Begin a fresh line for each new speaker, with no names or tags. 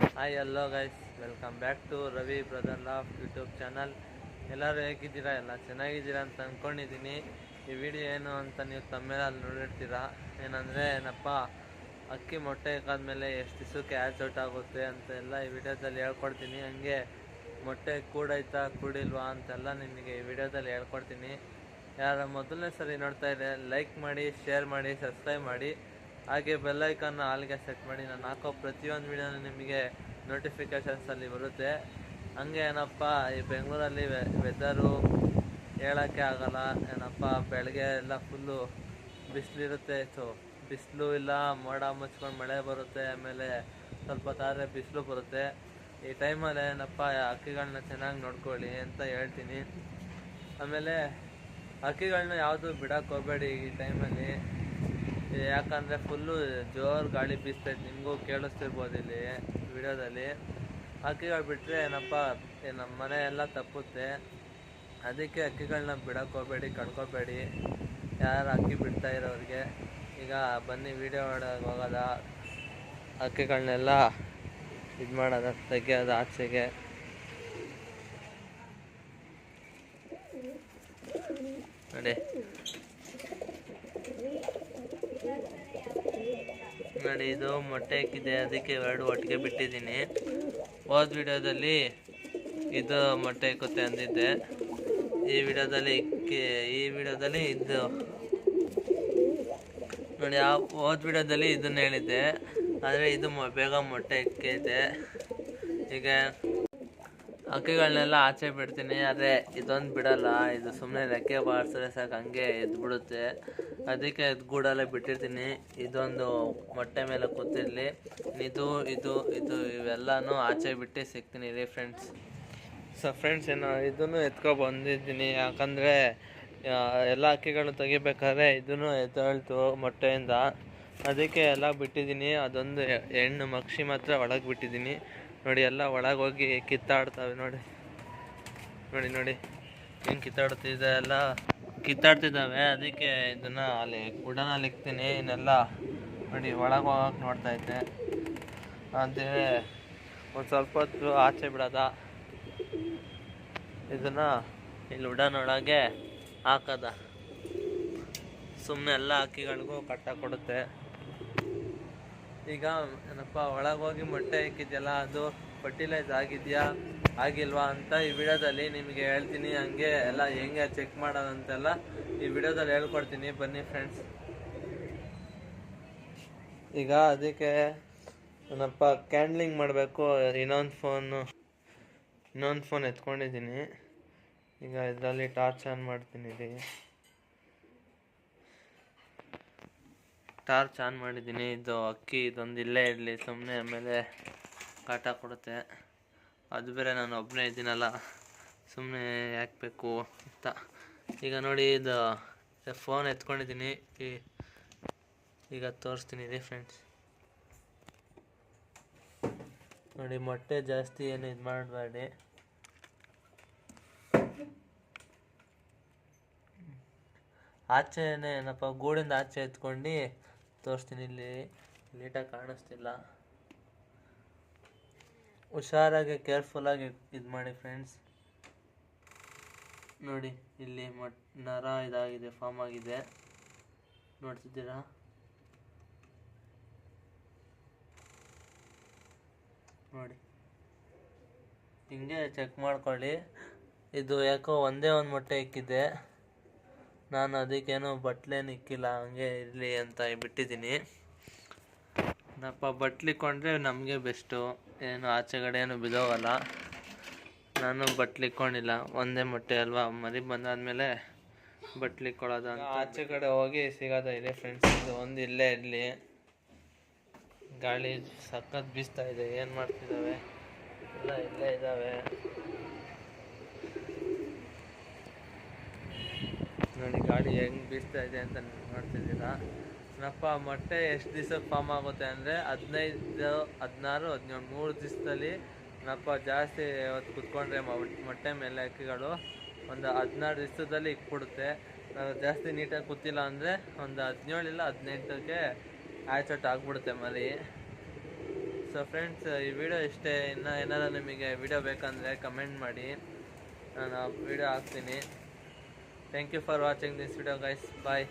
Hi hello guys welcome back to Ravi brother laugh YouTube channel ಎಲ್ಲರೂ ಹೇಗಿದ್ದೀರಾ? ಎಲ್ಲ ಚೆನ್ನಾಗಿದ್ದೀರಾ ಅಂತ ಅಂದ್ಕೊಂಡಿದ್ದೀನಿ ಈ ವಿಡಿಯೋ ಏನು ಅಂತ ನೀವು ತಮ್ಮೇಲೆ ನೋಡಿರ್ತೀರಾ? ಏನಂದರೆ, ಏನಪ್ಪ, ಅಕ್ಕಿ ಮೊಟ್ಟೆ ಇಕ್ಕಾದ್ಮೇಲೆ ಎಷ್ಟು ದಿವಸಕ್ಕೆ ಹ್ಯಾಚ್ ಔಟ್ ಆಗುತ್ತೆ ಅಂತ ಎಲ್ಲ ಈ ವಿಡಿಯೋದಲ್ಲಿ ಹೇಳ್ಕೊಡ್ತೀನಿ. ಹಂಗೆ ಮೊಟ್ಟೆ ಕೂಡೈತಾ ಕೂಡಿಲ್ವಾ ಅಂತೆಲ್ಲ ನಿಮಗೆ ಈ ವಿಡಿಯೋದಲ್ಲಿ ಹೇಳ್ಕೊಡ್ತೀನಿ. ಯಾರು ಮೊದಲನೇ ಸರಿ ನೋಡ್ತಾ ಇದ್ದರೆ ಲೈಕ್ ಮಾಡಿ ಶೇರ್ ಮಾಡಿ ಸಬ್ಸ್ಕ್ರೈಬ್ ಮಾಡಿ. ಹಾಗೆ ಬೆಲ್ಲೈಕನ್ನ ಆಲ್ಗೆ ಸೆಟ್ ಮಾಡಿ ನಾನು ಹಾಕೋ ಪ್ರತಿಯೊಂದು ವಿಡಿಯೋನೂ ನಿಮಗೆ ನೋಟಿಫಿಕೇಷನ್ಸಲ್ಲಿ ಬರುತ್ತೆ. ಹಂಗೆ ಏನಪ್ಪ, ಈ ಬೆಂಗಳೂರಲ್ಲಿ ವೆದರು ಹೇಳೋಕ್ಕೆ ಆಗಲ್ಲ. ಏನಪ್ಪ, ಬೆಳಗ್ಗೆ ಎಲ್ಲ ಫುಲ್ಲು ಬಿಸಿಲಿರುತ್ತೆ. ಸೊ ಬಿಸಿಲು ಇಲ್ಲ, ಮೋಡ ಮುಚ್ಕೊಂಡು ಮಳೆ ಬರುತ್ತೆ, ಆಮೇಲೆ ಸ್ವಲ್ಪ ತಾರೆ ಬಿಸಿಲು ಬರುತ್ತೆ. ಈ ಟೈಮಲ್ಲಿ ಏನಪ್ಪ ಹಕ್ಕಿಗಳನ್ನ ಚೆನ್ನಾಗಿ ನೋಡ್ಕೊಳ್ಳಿ ಅಂತ ಹೇಳ್ತೀನಿ. ಆಮೇಲೆ ಹಕ್ಕಿಗಳನ್ನ ಯಾವುದು ಬಿಡಕ್ಕೆ ಹೋಗಬೇಡಿ ಈ ಟೈಮಲ್ಲಿ ಯಾಕಂದರೆ ಫುಲ್ಲು ಜೋರು ಗಾಳಿ ಬೀಸ್ತೈತೆ ನಿಮಗೂ ಕೇಳಿಸ್ತಿರ್ಬೋದು ಇಲ್ಲಿ ವಿಡಿಯೋದಲ್ಲಿ. ಹಕ್ಕಿಗಳು ಬಿಟ್ಟರೆ ಏನಪ್ಪ ನಮ್ಮ ಮನೆ ಎಲ್ಲ ತಪ್ಪುತ್ತೆ. ಅದಕ್ಕೆ ಹಕ್ಕಿಗಳನ್ನ ಬಿಡಕ್ಕೆ ಹೋಗಬೇಡಿ ಕಣ್ಕೋಬೇಡಿ ಯಾರು ಅಕ್ಕಿ ಬಿಡ್ತಾ ಇರೋರಿಗೆ. ಈಗ ಬನ್ನಿ, ವಿಡಿಯೋ ಒಳಗೆ ಹೋಗೋದ. ಹಕ್ಕಿಗಳನ್ನೆಲ್ಲ ಇದು ಮಾಡೋದ, ತೆಗಿಯೋದು ಆಚೆಗೆ. ನೋಡಿ. ನೋಡಿ ಇದು ಮೊಟ್ಟೆ ಹಾಕಿದೆ. ಅದಕ್ಕೆ ಎರಡು ಒಟ್ಟಿಗೆ ಬಿಟ್ಟಿದ್ದೀನಿ. ಹೋದ ವಿಡಿಯೋದಲ್ಲಿ ಇದು ಮೊಟ್ಟೆ ಇಕ್ಕುತ್ತೆ ಅಂದಿದ್ದೆ. ಈ ವಿಡಿಯೋದಲ್ಲಿ ಇಕ್ಕಿ ಈ ವಿಡಿಯೋದಲ್ಲಿ ಇದು. ನೋಡಿ, ಆ ಹೋದ ವಿಡಿಯೋದಲ್ಲಿ ಇದನ್ನ ಹೇಳಿದ್ದೆ. ಆದರೆ ಇದು ಬೇಗ ಮೊಟ್ಟೆ ಇಕ್ಕಿದೆ ಈಗ ಹಕ್ಕಿಗಳನ್ನೆಲ್ಲ ಆಚೆ ಬಿಡ್ತೀನಿ, ಆದರೆ ಇದೊಂದು ಬಿಡಲ್ಲ. ಇದು ಸುಮ್ಮನೆ ರೆಕ್ಕೆ ಬಾರಿಸಿದ್ರೆ ಸಾಕು, ಹಂಗೆ ಎದ್ದು ಬಿಡುತ್ತೆ ಅದಕ್ಕೆ ಇದು ಗೂಡಲ್ಲೇ ಬಿಟ್ಟಿರ್ತೀನಿ. ಇದೊಂದು ಮೊಟ್ಟೆ ಮೇಲೆ ಕೂತಿರ್ಲಿ. ಇದು ಇದು ಇದು, ಇವೆಲ್ಲನೂ ಆಚೆ ಬಿಟ್ಟು ಸಿಗ್ತೀನಿ ರೀ ಫ್ರೆಂಡ್ಸ್ ಸೊ ಫ್ರೆಂಡ್ಸ್ ಏನು ಇದನ್ನು ಎತ್ಕೊ ಬಂದಿದ್ದೀನಿ. ಯಾಕಂದರೆ ಎಲ್ಲ ಹಕ್ಕಿಗಳು ತೆಗಿಬೇಕಾದ್ರೆ ಇದನ್ನು ಎದ್ದೇಳ್ತು ಮೊಟ್ಟೆಯಿಂದ. ಅದಕ್ಕೆ ಎಲ್ಲ ಬಿಟ್ಟಿದ್ದೀನಿ. ಅದೊಂದು ಹೆಣ್ಣು ಮಕ್ಷಿ ಮಾತ್ರ ಒಳಗೆ ಬಿಟ್ಟಿದ್ದೀನಿ. ನೋಡಿ, ಎಲ್ಲ ಒಳಗೆ ಹೋಗಿ ಕಿತ್ತಾಡ್ತಾವೆ ನೋಡಿ. ನೋಡಿ ನೋಡಿ. ಹೆಂಗೆ ಕಿತ್ತಾಡ್ತಿದೆ ಎಲ್ಲ? ಕಿತ್ತಾಡ್ತಿದ್ದಾವೆ. ಅದಕ್ಕೆ ಇದನ್ನು ಅಲ್ಲಿ ಗುಡನಲ್ಲಿ ಇಕ್ತೀನಿ ಇನ್ನೆಲ್ಲ ನೋಡಿ, ಒಳಗೆ ಹೋಗಕ್ಕೆ ನೋಡ್ತಾ ಇದ್ದೆ. ಅಂತೇಳಿ ಒಂದು ಸ್ವಲ್ಪ ಹೊತ್ತು ಆಚೆ ಬಿಡೋದ. ಇದನ್ನು ಇಲ್ಲಿ ಉಡನೊಳಗೆ ಹಾಕದ. ಸುಮ್ಮನೆ ಎಲ್ಲ ಹಕ್ಕಿಗಳಿಗೂ ಕಟ್ಟ ಕೊಡುತ್ತೆ ಈಗ ಏನಪ್ಪ ಹೋಗಿ ಮೊಟ್ಟೆ ಇಕ್ಕಿದ್ಯಲ್ಲ ಅದು ಫರ್ಟಿಲೈಸ್ ಆಗಿದೆಯಾ, ಆಗಿಲ್ವಾ ಅಂತ ಈ ವಿಡಿಯೋದಲ್ಲಿ ನಿಮಗೆ ಹೇಳ್ತೀನಿ. ಹಂಗೆ ಎಲ್ಲ ಹೆಂಗೆ ಚೆಕ್ ಮಾಡೋದಂತೆಲ್ಲ ಈ ವಿಡಿಯೋದಲ್ಲಿ ಹೇಳ್ಕೊಡ್ತೀನಿ. ಬನ್ನಿ ಫ್ರೆಂಡ್ಸ್ ಈಗ ಅದಕ್ಕೆ ಏನಪ್ಪ ಕ್ಯಾಂಡ್ಲಿಂಗ್ ಮಾಡಬೇಕು. ಇನ್ನೊಂದು ಫೋನು ಇನ್ನೊಂದು ಫೋನ್ ಎತ್ಕೊಂಡಿದ್ದೀನಿ. ಈಗ ಇದರಲ್ಲಿ ಟಾರ್ಚ್ ಆನ್ ಮಾಡ್ತೀನಿ. ರೀ ಟಾರ್ಚ್ ಆನ್ ಮಾಡಿದ್ದೀನಿ. ಇದು ಅಕ್ಕಿ, ಇದೊಂದು ಇಲ್ಲೇ ಇರಲಿ. ಸುಮ್ಮನೆ ಆಮೇಲೆ ಕಾಟ ಕೊಡುತ್ತೆ. ಅದು ಬೇರೆ ನಾನು ಒಬ್ಬನೇ ಇದ್ದೀನಲ್ಲ. ಸುಮ್ಮನೆ ಯಾಕೆ ಬೇಕು ಅಂತ. ಈಗ ನೋಡಿ, ಇದು ಫೋನ್ ಎತ್ಕೊಂಡಿದ್ದೀನಿ. ಈಗ ತೋರಿಸ್ತೀನಿ ರೀ ಫ್ರೆಂಡ್ಸ್. ನೋಡಿ, ಮೊಟ್ಟೆ ಜಾಸ್ತಿ ಏನು ಇದು ಮಾಡಬೇಡಿ. ಆಚೆನೇ ಏನಪ್ಪ, ಗೂಡಿಂದ ಆಚೆ ಎತ್ಕೊಂಡು ತೋರಿಸ್ತೀನಿ. ಇಲ್ಲಿ ನೀಟಾಗಿ ಕಾಣಿಸ್ತಿಲ್ಲ. ಹುಷಾರಾಗಿ, ಕೇರ್ಫುಲ್ಲಾಗಿ ಇದು ಮಾಡಿ ಫ್ರೆಂಡ್ಸ್. ನೋಡಿ, ಇಲ್ಲಿ ಮಟ್, ನರ ಇದಾಗಿದೆ, ಫಾರ್ಮ್ ಆಗಿದೆ. ನೋಡ್ತಿದ್ದೀರಾ? ನೋಡಿ. ಹಿಂಗೆ ಚೆಕ್ ಮಾಡ್ಕೊಳ್ಳಿ. ಇದು ಯಾಕೋ ಒಂದೇ ಒಂದು ಮೊಟ್ಟೆ ಇಕ್ಕಿದೆ ನಾನು ಅದಕ್ಕೇನು ಬಟ್ಲೇನು ಇಕ್ಕಿಲ್ಲ ಹಂಗೆ ಇರಲಿ ಅಂತ ಬಿಟ್ಟಿದ್ದೀನಿ. ನಪ್ಪ ಬಟ್ಲಿಕ್ಕೊಂಡ್ರೆ ನಮಗೆ ಬೆಸ್ಟು. ಏನು ಆಚೆಗಡೆ ಏನು ಬಿದ್ದೋಗಲ್ಲ. ನಾನು ಬಟ್ಲಿಕ್ಕೊಂಡಿಲ್ಲ ಒಂದೇ ಮೊಟ್ಟೆ ಅಲ್ವಾ? ಮರಿ ಬಂದಾದಮೇಲೆ ಬಟ್ಲಿಕ್ಕೊಳ್ಳೋದು ಅಂತ ಆಚೆ ಕಡೆ ಹೋಗಿ ಸಿಗೋದ ಇದೆ ಫ್ರೆಂಡ್ಸ್ ಇದು ಒಂದು ಇಲ್ಲೇ ಇರಲಿ. ಗಾಳಿ ಸಖತ್ ಬೀಸ್ತಾ ಇದೆ ಏನು ಮಾಡ್ತಿದ್ದಾವೆ ಎಲ್ಲ ಇಲ್ಲೇ ಇದ್ದಾವೆ. ನೋಡಿ, ಗಾಡಿ ಹೆಂಗೆ ಬೀಸ್ತಾ ಇದೆ ಅಂತ ನೋಡ್ತಿದ್ದೀರಾ? ನಪ್ಪ ಮೊಟ್ಟೆ ಎಷ್ಟು ದಿವಸ ಫಾರ್ಮ್ ಆಗುತ್ತೆ ಅಂದರೆ ಹದಿನೈದು, ಹದಿನಾರು, ಹದಿನೇಳು, ಮೂರು ದಿವಸದಲ್ಲಿ ನಪ್ಪ ಜಾಸ್ತಿ ಹೊತ್ತು ಕುತ್ಕೊಂಡ್ರೆ ಮೊಟ್ಟೆ ಮೇಲೆ ಅಕ್ಕಿಗಳು ಒಂದು ಹದಿನಾರು ದಿವಸದಲ್ಲಿ ಇಕ್ಬಿಡುತ್ತೆ. ಜಾಸ್ತಿ ನೀಟಾಗಿ ಕೂತಿಲ್ಲ ಅಂದರೆ ಒಂದು ಹದಿನೇಳಿಲ್ಲ ಹದಿನೆಂಟಕ್ಕೆ ಆಯ್ಚೊಟ್ಟು ಆಗಿಬಿಡುತ್ತೆ ಮರಿ. ಸೊ ಫ್ರೆಂಡ್ಸ್ ಈ ವಿಡಿಯೋ ಇಷ್ಟೇ. ಇನ್ನೂ ಏನಾರು ನಿಮಗೆ ವಿಡಿಯೋ ಬೇಕಂದರೆ ಕಮೆಂಟ್ ಮಾಡಿ. ನಾನು ವಿಡಿಯೋ ಹಾಕ್ತೀನಿ. thank you for watching this video guys. Bye.